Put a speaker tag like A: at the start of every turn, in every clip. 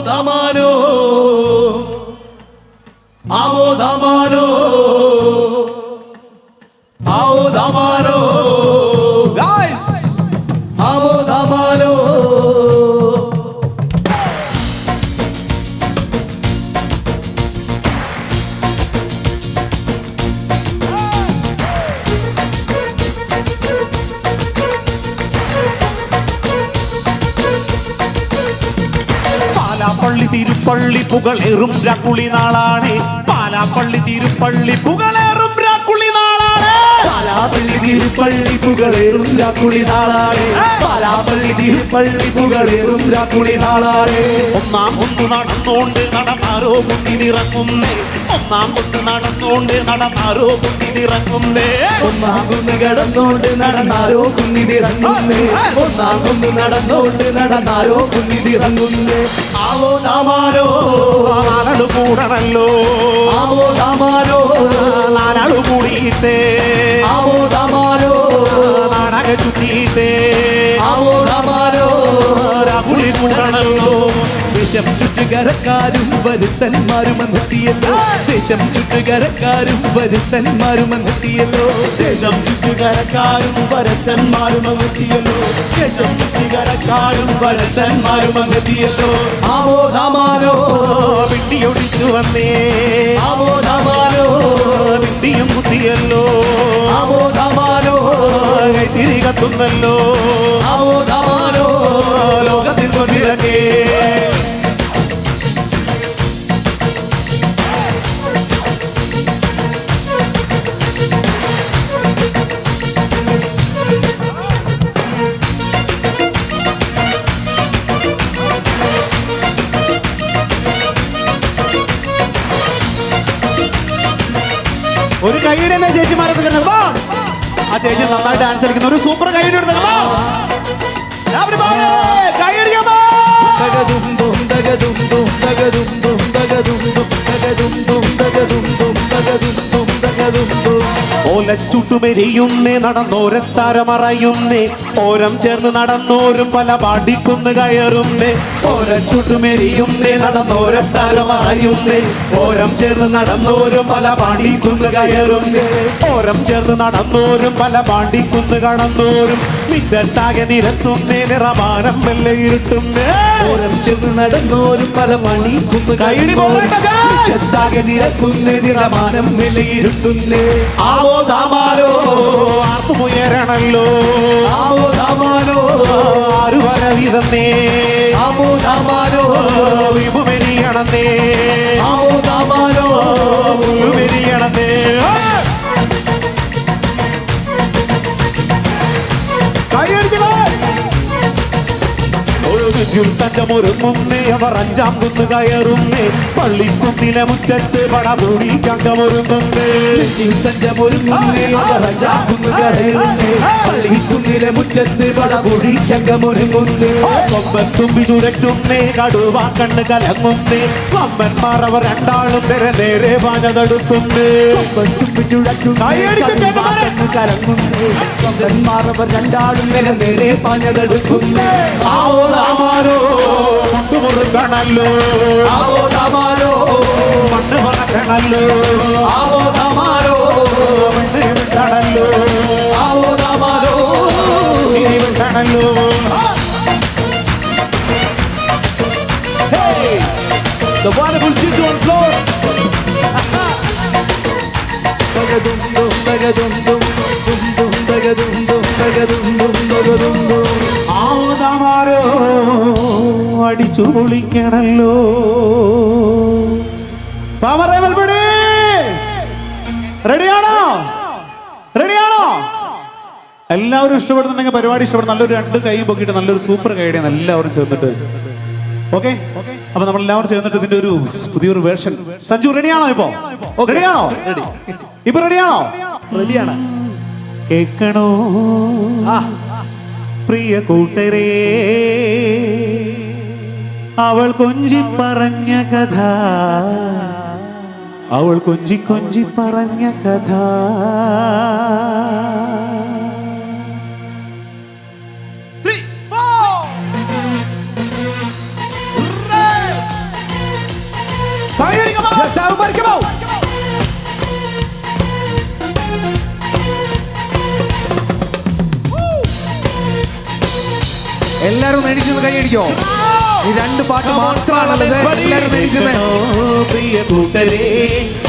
A: ആമോദമാനോ? ആമോദമാ
B: പാലാപ്പള്ളി തിരുപ്പള്ളി പുകളേറും രാക്കുളി നാളാണ്. പാലാപ്പള്ളി തിരുപ്പള്ളി നാളാണ്
A: പാലാപ്പള്ളി തിരുപ്പള്ളി പുകളേറും രാക്കുളി നാളാണ്. പാലാപ്പള്ളി തിരുപ്പള്ളി പുകളേറും രാക്കുളി നാളാണ്.
B: ഒന്നാം കൊണ്ട് നടന്നോണ്ട് നടന്നാരോ കുട്ടിനിറങ്ങുന്നേ ഒന്നാം കൊണ്ട് നടന്നോണ്ട് നടന്നാരോ കുട്ടിനിറങ്ങുന്നേ
A: ഒന്നാം കൊണ്ട് കിടന്നോണ്ട് നടന്നാരോ കുന്നിതിറങ്ങുന്നേ ഒന്നാം കൊണ്ട് നടന്നോണ്ട് നടന്നാരോ കുന്നിതിറങ്ങുന്നേ ആവോ താമാരോ
B: നാലാൾ കൂടണല്ലോ.
A: ആവോ താമാരോ
B: നാലാൾ കൂടിയിട്ടേ.
A: ദേശം ചുറ്റുകരക്കാരും വരുത്തന്മാരുമെന്നെത്തിയല്ലോ ദേശം ചുറ്റുകരക്കാരും വരുത്തന്മാരുമെന്നെത്തിയല്ലോ ദേശം ചുറ്റുകരക്കാരും വരുത്തന്മാരുമെന്നെത്തിയല്ലോ ദേശം ചുറ്റുകരക്കാരും വരുത്തന്മാരുമെന്നെത്തിയല്ലോ ആമോദമാനോ
B: വിട്ടിയൊടിച്ചു വന്നേ.
A: ആമോദമാനോ
B: വിട്ടിയും കുത്തിയല്ലോ. ആമോദമാനോ തിരികത്തുന്നല്ലോ കൈയുടെ ചേച്ചിമാരൊക്കെ കിടന്നത് വാ. ആ ചേച്ചി നന്നായി ഡാൻസ് കളിക്കുന്ന. ഒരു സൂപ്പർ കൈയുടെ എടുത്തത് ഓലച്ചുട്ടുമെരിയുന്നേ നടന്നോരത്താരമറയുന്നേ ഓരം ചേർന്ന് നടന്നോരും പല പാടിക്കുന്ന് കയറുന്നേ. ഓരച്ചുട്ടുമെരിയുന്നേ നടന്നോരത്താരമറയുന്നേ ഓരം ചേർന്ന് നടന്നോരും പല പാടിക്കുന്ന് കയറുന്നേ. ഓരം ചേർന്ന് നടന്നോരും പല പാടിക്കുന്ന് കടന്നോരും മിറ്റത്താകെ നിരത്തുന്നേ നിറമാനം മെല്ലെ ഇരുട്ടുന്നേ.
A: ഓരം ചെന്ന് നടന്നോരും പല മണി കുന്ന്. എത്താകെ നിരക്കുന്നേ നിറമാനം വിലയിരുത്തുന്നേ
B: ആവോ താമാരോ ആർക്കുമുയരണല്ലോ
A: ആവോ താമാരോ
B: ആരു വരവിതന്നേ
A: ആവോ താമാരോ
B: വിഭുമെരിയണന്നേ
A: ആവോ താമാനോ
B: വിപുമെരിയണന്നേ തഞ്ചമൊരുങ്ങുന്നേ അവർ അഞ്ചാം കുന്ന് കയറുന്നേ പള്ളിക്കുന്നിലെ മുറ്റത്ത് പടപൂടി ചങ്കമൊരുങ്ങുന്നേ
A: പള്ളിക്കുന്നിലെ മുറ്റത്ത് പടപൂടി ചങ്കമൊരുങ്ങുന്നു
B: കൊമ്പത്തുമ്പി ചുരറ്റുന്നേ കടുവാ കണ്ണ് കലങ്ങുന്നേ. അമ്മന്മാർ അവർ രണ്ടാളും നേരെ നേരെ വാഞ്ഞതെടുക്കുന്നേ കൊമ്പത്തുമ്പി ചുഴറ്റുന്നു
A: കലങ്ങുന്നു. അവർ രണ്ടാളും നേരെ നേരെ പാഞ്ഞതെടുക്കുന്നേ
B: ആവോ താമാരോ കൊണ്ടുമുറുക്കണല്ലോ
A: ആവോ
B: കണ്ണല്ലോ
A: ആവോ തമാരോ
B: കണ്ണല്ലോ
A: ആവോ തമാരോ
B: കണ്ണല്ലോ The wonderful Jitu on floor. ആവതമാരോ അടിച്ചു പൊളിക്കണ റെഡിയാണോ റെഡിയാണോ എല്ലാവരും ഇഷ്ടപ്പെടുന്നുണ്ടെങ്കിൽ പരിപാടി ഇഷ്ടപ്പെടും. നല്ലൊരു രണ്ട് കൈ പൊക്കിയിട്ട് നല്ലൊരു സൂപ്പർ കൈഡിയാണ് എല്ലാവരും ചേർന്നിട്ട്. ഓക്കെ അപ്പൊ നമ്മൾ എല്ലാവരും ചേർന്നിട്ട് ഇതിന്റെ ഒരു പുതിയൊരു വേർഷൻ സഞ്ജു റെഡിയാണോ ഇപ്പോ? റെഡിയാണോ റെഡി ഇപ്പൊ റെഡിയാണോ
A: റെഡിയാണ്
B: കേക്കണോ പ്രിയ കൂട്ടരേ അവൾ കൊഞ്ചി പറഞ്ഞ കഥ. അവൾ കൊഞ്ചി കൊഞ്ചി പറഞ്ഞ കഥ.
A: എല്ലാരും മേടിച്ചു കൈ അടിക്കോ. ഈ രണ്ട് പാട്ട് മാത്രമാണ് എല്ലാരും
B: മേടിക്കുന്നത് പ്രിയ കൂട്ടരേ.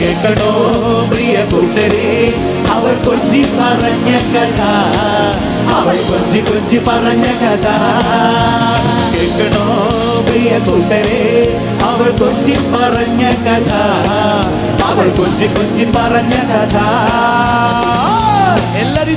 B: കേൾക്കണോ പ്രിയ കൂട്ടരെ? അവൾ കൊഞ്ചി പറഞ്ഞ കഥ. അവൾ കൊഞ്ചി കൊഞ്ചി പറഞ്ഞ കഥ. കേൾക്കണോ പ്രിയ കൂട്ടരെ? അവൾ കൊഞ്ചി പറഞ്ഞ കഥ. അവൾ കൊഞ്ചി കൊഞ്ചി പറഞ്ഞ കഥ.
A: എല്ലാരും ഈ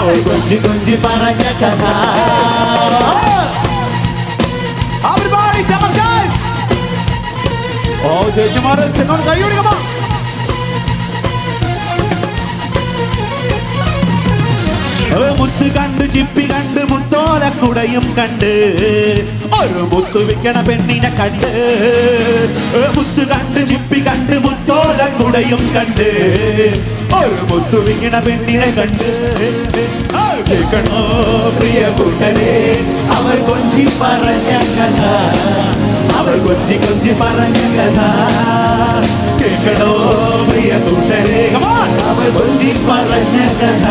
B: അവൾ കൊഞ്ചി കൊഞ്ചി പറഞ്ഞ കഥ
A: Everybody, come on, guys!
B: ഓ ചേച്ചിമാരെ ചെന്നോട് കൈ കൊടുക്കമ്മ ഓ, മുത്ത് കണ്ട് ചിപ്പി കണ്ട് മുത്തോലക്കുടയും കണ്ട് ഒരു മുത്തു വിൽക്കണ പെണ്ണിനെ കണ്ട് ഓ, മുത്ത് കണ്ട് ചിപ്പി കണ്ട് മുത്തോലക്കുടയും കണ്ട് ഒരു മുത്തു വിൽക്കണ പെണ്ണിനെ കണ്ട് ആ, കേൾക്കണോ പ്രിയ കൂട്ടരെ? അവൾ കൊഞ്ചി പറഞ്ഞ കഥ. അവൾ കൊഞ്ചി കൊഞ്ചി പറഞ്ഞ കഥ. കേൾക്കണോ പ്രിയ കൂട്ടരെ? അവൾ കൊഞ്ചി പറഞ്ഞ കഥ.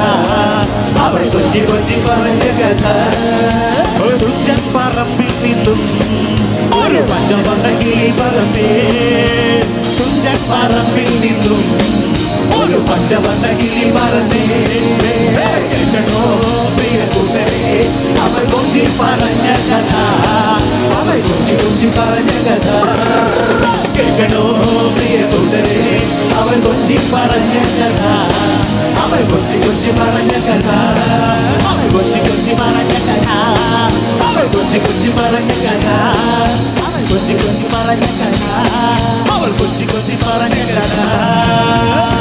B: അവൾ കൊഞ്ചി കൊഞ്ചി പറഞ്ഞ കഥ. ഒരു പറമ്പിൽ നിന്നും ഒരു പഞ്ചമണ്ട കിളി പറമ്പേ. തുഞ്ചൻ പറമ്പിൽ നിന്നും ഒരു പഞ്ചമണ്ട കിളി പറഞ്ഞ കഥ അവൻ കുഞ്ഞി കുഞ്ഞി പറഞ്ഞ കഥ കേൾക്കണോ പ്രിയ കൂട്ടരെ അവൻ കൊഞ്ചി പറഞ്ഞ കഥ അവൻ കൊഞ്ചി കൊഞ്ചി പറഞ്ഞ കഥ അവൻ കൊഞ്ചി കൊഞ്ചി പറഞ്ഞ കഥ അവൻ കൊഞ്ചി കൊഞ്ചി പറഞ്ഞ കഥ അവൻ കൊഞ്ചി കൊഞ്ചി പറഞ്ഞ കഥ അവൾ കൊഞ്ചി കൊഞ്ചി പറഞ്ഞ കഥ